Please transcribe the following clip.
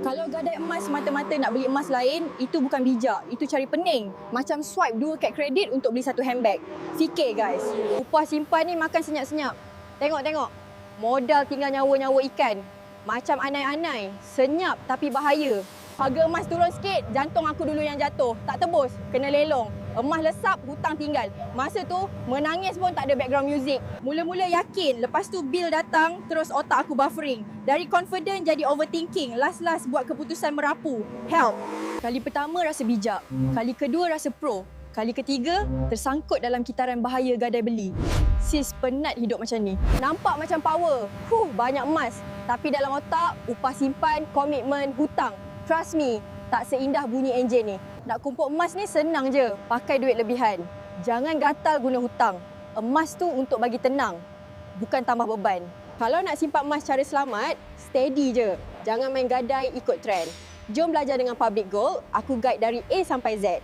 Kalau gadai emas mata-mata nak beli emas lain, itu bukan bijak. Itu cari pening. Macam swipe dua kad kredit untuk beli satu handbag. Fikir guys. Upah simpan ni makan senyap-senyap. Tengok-tengok. Modal tinggal nyawa-nyawa ikan. Macam anai-anai. Senyap tapi bahaya. Harga emas turun sikit, jantung aku dulu yang jatuh. Tak tebus, kena lelong. Emas lesap, hutang tinggal. Masa tu, menangis pun tak ada background music. Mula-mula yakin, lepas tu bil datang, terus otak aku buffering. Dari confident jadi overthinking. Last-last buat keputusan merapu. Help. Kali pertama rasa bijak. Kali kedua rasa pro. Kali ketiga, tersangkut dalam kitaran bahaya gadai beli. Sis, penat hidup macam ni. Nampak macam power. Huh, banyak emas. Tapi dalam otak, upah simpan, komitmen, hutang. Trust me, tak seindah bunyi enjin ni. Nak kumpul emas ni senang je, pakai duit lebihan. Jangan gatal guna hutang. Emas tu untuk bagi tenang, bukan tambah beban. Kalau nak simpan emas secara selamat, steady je. Jangan main gadai ikut trend. Jom belajar dengan Public Gold, aku guide dari A sampai Z.